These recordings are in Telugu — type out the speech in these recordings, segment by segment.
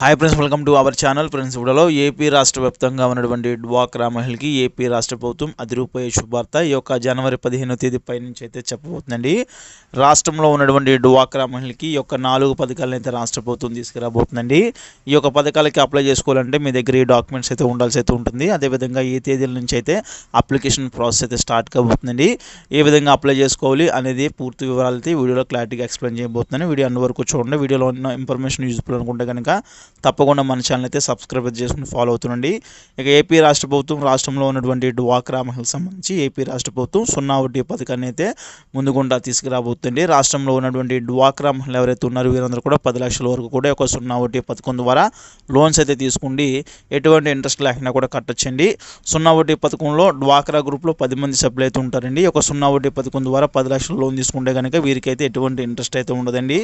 Hi friends welcome to our channel friends ఇప్పుడులో AP రాష్ట్ర వ్యాప్తంగా ఉన్నటువంటి డ్వాక్రా మహిళకి ఏపీ రాష్ట్ర ప్రభుత్వం అదిరూపాయ శుభార్త. ఈ యొక్క జనవరి పదిహేనో తేదీ పై నుంచి అయితే చెప్పబోతుందండి. రాష్ట్రంలో ఉన్నటువంటి డ్వాక్రా మహిళకి ఈ యొక్క నాలుగు పథకాలను అయితే రాష్ట్ర ప్రభుత్వం తీసుకురాబోతుందండి. ఈ యొక్క పథకాలకి అప్లై చేసుకోవాలంటే మీ దగ్గర ఈ డాక్యుమెంట్స్ అయితే ఉండాల్సి అయితే ఉంటుంది. అదేవిధంగా ఏ తేదీల నుంచి అయితే అప్లికేషన్ ప్రాసెస్ అయితే స్టార్ట్ కాబోతుందండి. ఏ విధంగా అప్లై చేసుకోవాలి అనేది పూర్తి వివరాలు అయితే వీడియోలో క్లారిటీగా ఎక్స్ప్లెయిన్ చేయబోతున్నాను. వీడియో అన్ని వరకు చూడండి. వీడియోలో ఉన్న ఇన్ఫర్మేషన్ యూజ్ఫుల్ అనుకుంటే కనుక తప్పకుండా మన ఛానల్ అయితే సబ్స్క్రైబ్ చేసుకుని ఫాలో అవుతుండండి. ఇక ఏపీ రాష్ట్ర ప్రభుత్వం రాష్ట్రంలో ఉన్నటువంటి డ్వాక్రా మహిళలకు సంబంధించి ఏపీ రాష్ట్ర ప్రభుత్వం సున్నా వడ్డీ పథకాన్ని అయితే ముందుగుండా తీసుకురాబోతుంది రాష్ట్రంలో ఉన్నటువంటి డ్వాక్రా మహిళలు ఎవరైతే ఉన్నారో వీరందరూ కూడా పది లక్షల వరకు కూడా ఒక సున్నా వడ్డీ పథకం ద్వారా లోన్స్ అయితే తీసుకుండి ఎటువంటి ఇంట్రెస్ట్ లేకుండా కూడా కట్టొచ్చండి. సున్నా వడ్డీ పథకంలో డ్వాక్రా గ్రూప్లో పది మంది సభ్యులు అయితే ఉంటారండి. ఒక సున్నా వడ్డీ పథకం ద్వారా పది లక్షల లోన్ తీసుకుంటే కనుక వీరికైతే ఎటువంటి ఇంట్రెస్ట్ అయితే ఉండదండి.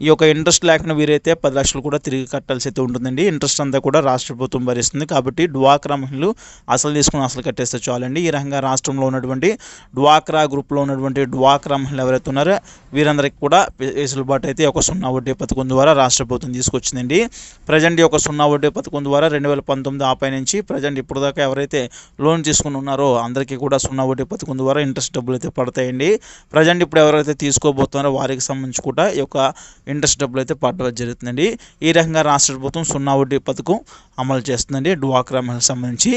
ఈ యొక్క ఇంట్రెస్ట్ లేకుండా వీరైతే పది లక్షలు కూడా తిరిగి కట్టాల్సి అయితే ఉంటుందండి. ఇంట్రెస్ట్ అంతా కూడా రాష్ట్ర ప్రభుత్వం భరిస్తుంది. కాబట్టి డ్వాక్రా మహిళలు అసలు తీసుకుని అసలు కట్టేస్తే చాలండి. ఈ రకంగా రాష్ట్రంలో ఉన్నటువంటి డ్వాక్రా గ్రూప్లో ఉన్నటువంటి డ్వాక్రా మహిళలు ఎవరైతే ఉన్నారో వీరందరికీ కూడా వెసులుబాటు అయితే ఒక సున్నా వడ్డీ పథకం ద్వారా రాష్ట్ర ప్రభుత్వం తీసుకొచ్చిందండి. ప్రజెంట్ ఈ యొక్క సున్నా వడ్డీ పథకం ద్వారా రెండు వేల పంతొమ్మిది ఆపై నుంచి ప్రజెంట్ ఇప్పుడు దాకా ఎవరైతే లోన్ తీసుకుని ఉన్నారో అందరికీ కూడా సున్నా వడ్డీ పథకం ద్వారా ఇంట్రెస్ట్ డబ్బులు అయితే పడతాయండి. ప్రజెంట్ ఇప్పుడు ఎవరైతే తీసుకోబోతున్నారో వారికి సంబంధించి కూడా ఈ యొక్క ఇంట్రెస్ట్ డబ్బులు అయితే పట్టడం జరుగుతుందండి. ఈ రకంగా రాష్ట్ర ప్రభుత్వం సున్నా వడ్డీ పథకం అమలు చేస్తుందండి డ్వాక్రా మహిళకు సంబంధించి.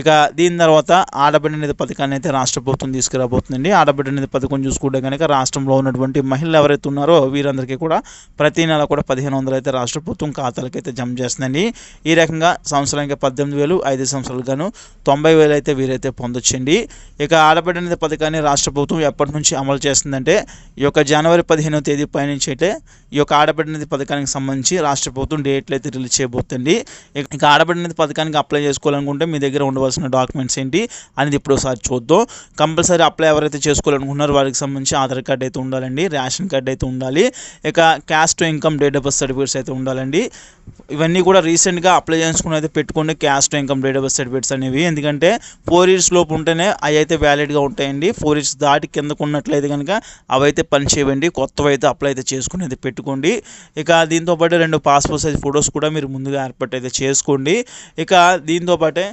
ఇక దీని తర్వాత ఆడబిడ్డ నిధి పథకాన్ని అయితే రాష్ట్ర ప్రభుత్వం తీసుకురాబోతుందండి. ఆడబిడ్డ నిధి పథకం చూసుకుంటే కనుక రాష్ట్రంలో ఉన్నటువంటి మహిళలు ఎవరైతే ఉన్నారో వీరందరికీ కూడా ప్రతి నెల కూడా పదిహేను వందలు అయితే రాష్ట్ర ప్రభుత్వం ఖాతాలకు అయితే జమ చేస్తుందండి. ఈ రకంగా సంవత్సరానికి పద్దెనిమిది వేలు ఐదు సంవత్సరాలు గాను తొంభై వేలు అయితే వీరైతే పొందొచ్చండి. ఇక ఆడబిడ్డ నిధి పథకాన్ని రాష్ట్ర ప్రభుత్వం ఎప్పటి నుంచి అమలు చేస్తుందంటే ఈ యొక్క జనవరి పదిహేనో తేదీ పై నుంచి అయితే ఈ యొక్క ఆడబిడ్డ పథకానికి సంబంధించి రాష్ట్ర ప్రభుత్వం డేట్లు అయితే రిలీజ్ చేయబోతుంది. ఇక ఆడబిడ్డ పథకానికి అప్లై చేసుకోవాలనుకుంటే మీ దగ్గర ఉండవలసిన డాక్యుమెంట్స్ ఏంటి అనేది ఇప్పుడు ఒకసారి చూద్దాం. కంపల్సరీ అప్లై ఎవరైతే చేసుకోవాలనుకుంటున్నారో వారికి సంబంధించి ఆధార్ కార్డ్ అయితే ఉండాలండి రేషన్ కార్డ్ అయితే ఉండాలి. ఇక caste income date of birth certificates అయితే ఉండాలండి. ఇవన్నీ కూడా రీసెంట్గా అప్లై చేసుకుని అయితే పెట్టుకోండి caste income date of birth certificates అనేవి. ఎందుకంటే ఫోర్ ఇయర్స్ లోపు ఉంటేనే అవి అయితే వ్యాలిడ్గా ఉంటాయండి. ఫోర్ ఇయర్స్ దాటి కిందకు ఉన్నట్లయితే కనుక అవైతే పని చేయవండి. కొత్తవి అయితే అప్లై అయితే చేసుకుని అయితే పెట్టుకోండి. ఇక దీంతో పాటు రెండు పాస్పోర్ట్ సైజ్ ఫొటోస్ కూడా మీరు ముందుగా ఏర్పాటు అయితే చేసుకోండి. ఇక దీంతో పాటే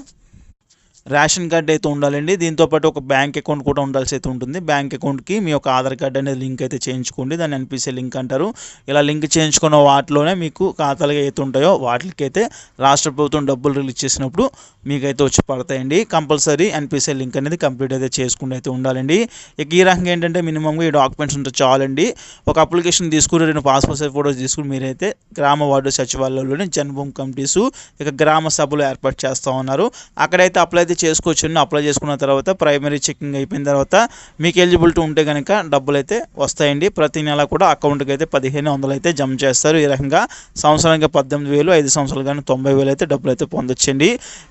రేషన్ కార్డ్ అయితే ఉండాలండి. దీంతో పాటు ఒక బ్యాంక్ అకౌంట్ కూడా ఉండాల్సి అయితే ఉంటుంది. బ్యాంక్ అకౌంట్కి మీ యొక్క ఆధార్ కార్డ్ అనేది లింక్ అయితే చేయించుకోండి. దాన్ని ఎన్పిసి లింక్ అంటారు. ఇలా లింక్ చేయించుకున్న వాటిలోనే మీకు ఖాతాలు అయితే ఉంటాయో వాటికైతే రాష్ట్ర ప్రభుత్వం డబ్బులు రిలీజ్ చేసినప్పుడు మీకైతే వచ్చి పడతాయండి. కంపల్సరీ ఎన్పిసి లింక్ అనేది కంప్లీట్ అయితే చేసుకుంటూ అయితే ఉండాలండి. ఇక ఈ రకంగా ఏంటంటే మినిమంగా ఈ డాక్యుమెంట్స్ ఉంటే చాలండి. ఒక అప్లికేషన్ తీసుకుని రెండు పాస్పోర్ట్ సైజ్ ఫోటోస్ తీసుకుని మీరైతే గ్రామ వార్డు సచివాలయంలోని జన్మభూమి కమిటీసు ఇక గ్రామ సభలు ఏర్పాటు చేస్తూ ఉన్నారు. అక్కడైతే అప్లై అయితే చేసుకోవచ్చు. అప్లై చేసుకున్న తర్వాత ప్రైమరీ చెకింగ్ అయిపోయిన తర్వాత మీకు ఎలిజిబిలిటీ ఉంటే కనుక డబ్బులు అయితే వస్తాయండి. ప్రతి నెల కూడా అకౌంట్కి అయితే పదిహేను వందలు అయితే జమ చేస్తారు. ఈ రకంగా సంవత్సరానికి పద్దెనిమిది వేలు ఐదు సంవత్సరాలు కానీ తొంభై వేలు అయితే డబ్బులు అయితే పొందొచ్చండి.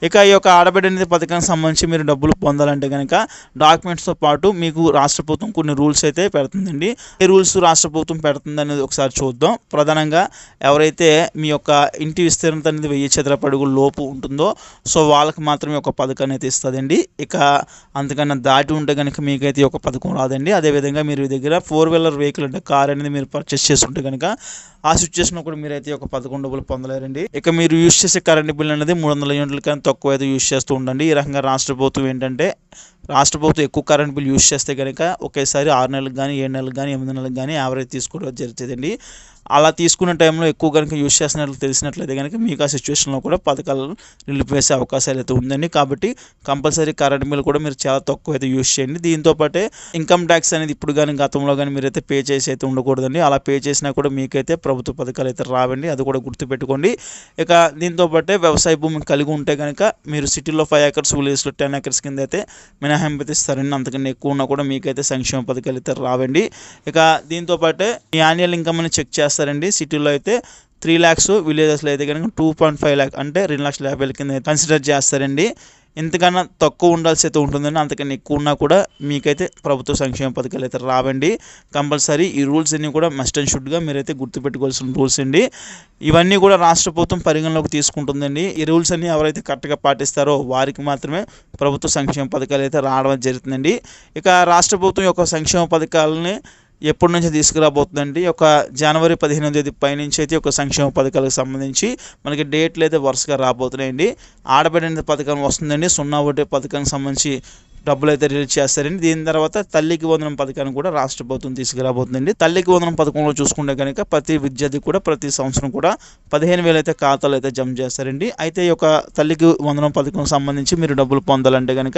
ఇక ఈ యొక్క ఆడబిడ్డ నిధి పథకానికి సంబంధించి మీరు డబ్బులు పొందాలంటే కనుక డాక్యుమెంట్స్తో పాటు మీకు రాష్ట్ర ప్రభుత్వం కొన్ని రూల్స్ అయితే పెడుతుందండి. ఈ రూల్స్ రాష్ట్ర ప్రభుత్వం పెడుతుంది అనేది ఒకసారి చూద్దాం. ప్రధానంగా ఎవరైతే మీ యొక్క ఇంటి విస్తీర్ణత అనేది వెయ్యి చదరపడుగు లోపు ఉంటుందో సో వాళ్ళకి మాత్రమే ఒక పథకాన్ని అయితే ఇస్తుందండి. ఇక అంతకన్నా దాటి ఉంటే కనుక మీకైతే ఒక పథకం రాదండి. అదేవిధంగా మీరు మీ దగ్గర ఫోర్ వీలర్ వెహికల్ అంటే కార్ అనేది మీరు పర్చేస్ చేసుకుంటే కనుక ఆ సిచ్యువేషన్ కూడా మీరైతే ఒక పదకొండు డబ్బులు పొందలేరండి. ఇక మీరు యూజ్ చేసే కరెంట్ బిల్ అనేది మూడు వందల యూనిట్ల కానీ తక్కువ అయితే యూజ్ చేస్తూ ఉండండి. ఈ రకంగా రాష్ట్ర ప్రభుత్వం ఏంటంటే రాష్ట్ర ప్రభుత్వం ఎక్కువ కరెంట్ బిల్ యూజ్ చేస్తే కనుక ఒకేసారి ఆరు నెలలకు కానీ ఏడు నెలలకు కానీ ఎనిమిది నెలలకు కానీ యావరేజ్ తీసుకోవడం జరుగుతుందండి. అలా తీసుకునే టైంలో ఎక్కువ కనుక యూజ్ చేస్తున్నట్లు తెలిసినట్లయితే కనుక మీకు ఆ సిచ్యువేషన్లో కూడా పథకాలు నిలిపివేసే అవకాశాలు అయితే ఉందండి. కాబట్టి కంపల్సరీ కరెంట్ బిల్ కూడా మీరు చాలా తక్కువ అయితే యూజ్ చేయండి. దీంతో పాటే ఇన్కమ్ ట్యాక్స్ అనేది ఇప్పుడు కానీ గతంలో కానీ మీరైతే పే చేసి అయితే ఉండకూడదండి. అలా పే చేసినా కూడా మీకైతే ప్రభుత్వ పథకాలు అయితే రావండి అది కూడా గుర్తుపెట్టుకోండి. ఇక దీంతో పాటే వ్యవసాయ భూమి కలిగి ఉంటే కనుక మీరు సిటీలో ఫైవ్ ఏకర్స్ విలేజ్లో టెన్ ఏకర్స్ కింద అయితే మినహాయింపు ఇస్తారండి అంతకన్నా ఎక్కువ ఉన్నా కూడా మీకైతే సంక్షేమ పథకాలు అయితే రావండి. ఇక దీంతో పాటే మీ యాన్యువల్ ఇన్కమ్ అని చెక్ చేస్తారండి. సిటీలో అయితే త్రీ ల్యాక్స్ విలేజెస్లో అయితే కనుక టూ పాయింట్ ఫైవ్ ల్యాక్ అంటే రెండు లక్షల యాభై వేల కింద కన్సిడర్ చేస్తారండి. ఇంతకన్నా తక్కువ ఉండాల్సి అయితే ఉంటుందండి అంతకన్నా ఎక్కువ ఉన్నా కూడా మీకైతే ప్రభుత్వ సంక్షేమ పథకాలు అయితే రావండి. కంపల్సరీ ఈ రూల్స్ అన్నీ కూడా మస్ట్ అండ్ షుడ్గా మీరైతే గుర్తుపెట్టుకోవాల్సిన రూల్స్ అండి. ఇవన్నీ కూడా రాష్ట్ర ప్రభుత్వం పరిగణలోకి తీసుకుంటుందండి. ఈ రూల్స్ అన్నీ ఎవరైతే కరెక్ట్గా పాటిస్తారో వారికి మాత్రమే ప్రభుత్వ సంక్షేమ పథకాలు అయితే రావడం జరుగుతుందండి. ఇక రాష్ట్ర ప్రభుత్వం యొక్క సంక్షేమ పథకాలని ఎప్పటి నుంచి తీసుకురాబోతుందండి? ఒక జనవరి పదిహేను తేదీ పైనుంచి అయితే ఒక సంక్షేమ పథకాలకు సంబంధించి మనకి డేట్లు అయితే వరుసగా రాబోతున్నాయండి. ఆడబడిన పథకం వస్తుందండి. సున్నా ఒకటి పథకానికి సంబంధించి డబ్బులు అయితే రిలీజ్ చేస్తారండి. దీని తర్వాత తల్లికి వందనం పథకాన్ని కూడా రాష్ట్ర ప్రభుత్వం తీసుకురాబోతుందండి. తల్లికి వందనం పథకంలో చూసుకుంటే కనుక ప్రతి విద్యార్థి కూడా ప్రతి సంవత్సరం కూడా పదిహేను వేలు అయితే ఖాతాలు అయితే జమ చేస్తారండి. అయితే ఈ యొక్క తల్లికి వందనం పథకం సంబంధించి మీరు డబ్బులు పొందాలంటే కనుక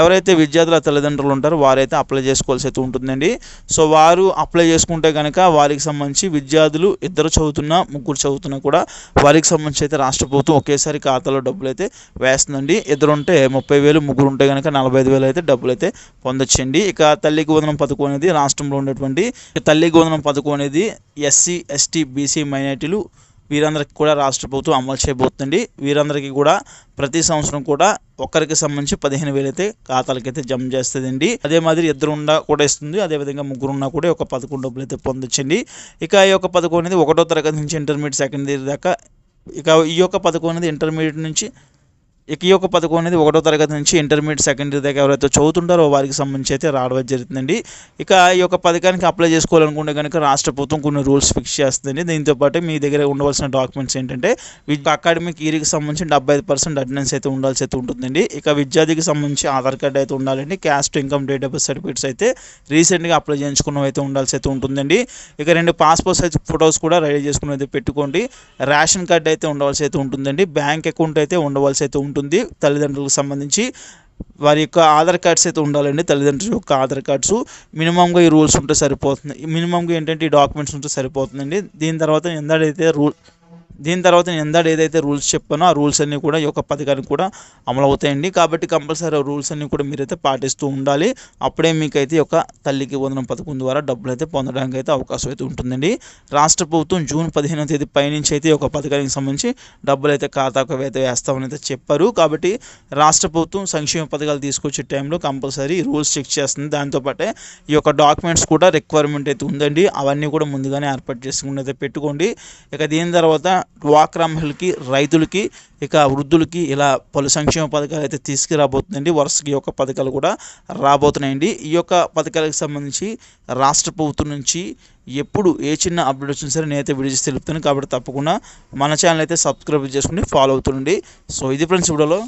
ఎవరైతే విద్యార్థుల తల్లిదండ్రులు ఉంటారో వారైతే అప్లై చేసుకోవాల్సి అయితే ఉంటుందండి. సో వారు అప్లై చేసుకుంటే కనుక వారికి సంబంధించి విద్యార్థులు ఇద్దరు చదువుతున్నా ముగ్గురు చదువుతున్నా కూడా వారికి సంబంధించి అయితే రాష్ట్ర ప్రభుత్వం ఒకేసారి ఖాతాలో డబ్బులు అయితే వేస్తుందండి. ఇద్దరు ఉంటే ముప్పై వేలు ముగ్గురు ఉంటే కనుక నలభై ఐదు వేలు అయితే డబ్బులు అయితే పొందొచ్చండి. ఇక తల్లి గోధనం పథకం అనేది రాష్ట్రంలో ఉన్నటువంటి తల్లి గోధనం పథకం అనేది ఎస్సీ ఎస్టీ బీసీ మైనార్టీలు వీరందరికీ కూడా రాష్ట్ర ప్రభుత్వం అమలు చేయబోతుంది వీరందరికీ కూడా ప్రతి సంవత్సరం కూడా ఒక్కరికి సంబంధించి పదిహేను వేలు అయితే ఖాతాలకి అయితే జమ చేస్తుందండి. అదే మాదిరి ఇద్దరు ఉన్నా కూడా ఇస్తుంది. అదేవిధంగా ముగ్గురు ఉన్నా కూడా ఒక పథకం డబ్బులు అయితే పొందొచ్చండి. ఇక ఈ యొక్క పథకం అనేది ఒకటో తరగతి నుంచి ఇంటర్మీడియట్ సెకండ్ ఇయర్ దాకా ఇక ఈ యొక్క పథకం అనేది ఇంటర్మీడియట్ నుంచి ఇక ఈ యొక్క పథకం అనేది ఒకటో తరగతి నుంచి ఇంటర్మీడియట్ సెకండరీ దాకా ఎవరైతే చదువుతుంటారో వారికి సంబంధించి అయితే రావడం జరుగుతుందండి. ఇక ఈ యొక్క పథకానికి అప్లై చేసుకోవాలనుకుంటే కనుక రాష్ట్ర ప్రభుత్వం కొన్ని రూల్స్ ఫిక్స్ చేస్తుందండి దీంతో పాటు మీ దగ్గర ఉండవలసిన డాక్యుమెంట్స్ ఏంటంటే విద్య అకాడమిక్ ఇయర్కి సంబంధించి డెబ్బై ఐదు పర్సెంట్ అటెండెన్స్ అయితే ఉండాల్సి అయితే ఉంటుందండి. ఇక విద్యార్థికి సంబంధించి ఆధార్ కార్డు అయితే ఉండాలండి. Caste income date of birth certificates అయితే రీసెంట్గా అప్లై చేయించుకున్నవి అయితే ఉండాల్సి అయితే ఉంటుందండి. ఇక రెండు పాస్పోర్ట్ సైజ్ ఫొటోస్ కూడా రెడీ చేసుకుని అయితే పెట్టుకోండి. రేషన్ కార్డు అయితే ఉండవలసి అయితే ఉంటుందండి. బ్యాంక్ అకౌంట్ అయితే ఉండవలసి అయితే ఉంటుంది. ఉంటుంది. తల్లిదండ్రులకు సంబంధించి వారి యొక్క ఆధార్ కార్డ్స్ అయితే ఉండాలండి. తల్లిదండ్రుల యొక్క ఆధార్ కార్డ్స్. మినిమంగా ఈ రూల్స్ ఉంటే సరిపోతుంది. మినిమంగా ఏంటంటే ఈ డాక్యుమెంట్స్ ఉంటే సరిపోతుందండి. దీని తర్వాత ఎందాడైతే రూల్ దీని తర్వాత నేను ఎందాడు ఏదైతే రూల్స్ చెప్పానో ఆ రూల్స్ అన్నీ కూడా ఈ యొక్క పథకానికి కూడా అమలు అవుతాయండి. కాబట్టి కంపల్సరీ ఆ రూల్స్ అన్నీ కూడా మీరైతే పాటిస్తూ ఉండాలి. అప్పుడే మీకైతే ఈ యొక్క తల్లికి వందనం పథకం ద్వారా డబ్బులు అయితే పొందడానికి అయితే అవకాశం అయితే ఉంటుందండి. రాష్ట్ర ప్రభుత్వం జూన్ పదిహేనవ తేదీ పైనుంచి అయితే ఈ పథకానికి సంబంధించి డబ్బులు అయితే ఖాతాకు అయితే వేస్తామని అయితే చెప్పారు. కాబట్టి రాష్ట్ర ప్రభుత్వం సంక్షేమ పథకాలు తీసుకొచ్చే టైంలో కంపల్సరీ రూల్స్ చెక్ చేస్తుంది. దాంతోపాటే ఈ యొక్క డాక్యుమెంట్స్ కూడా రిక్వైర్మెంట్ అయితే ఉందండి. అవన్నీ కూడా ముందుగానే ఏర్పాటు చేసుకుని అయితే పెట్టుకోండి. ఇక దీని తర్వాత డ్వాక్రా మహిళకి రైతులకి ఇక వృద్ధులకి ఇలా పలు సంక్షేమ పథకాలు అయితే తీసుకురాబోతుందండి. వరుసగా ఈ యొక్క పథకాలు కూడా రాబోతున్నాయండి. ఈ యొక్క పథకాలకు సంబంధించి రాష్ట్ర ప్రభుత్వం నుంచి ఎప్పుడు ఏ చిన్న అప్డేట్ వచ్చినా సరే నేనైతే వీడియోస్ తెలుపుతాను. కాబట్టి తప్పకుండా మన ఛానల్ అయితే సబ్స్క్రైబ్ చేసుకుని ఫాలో అవుతుండండి. సో ఇది ఫ్రెండ్స్ వీడియోలో.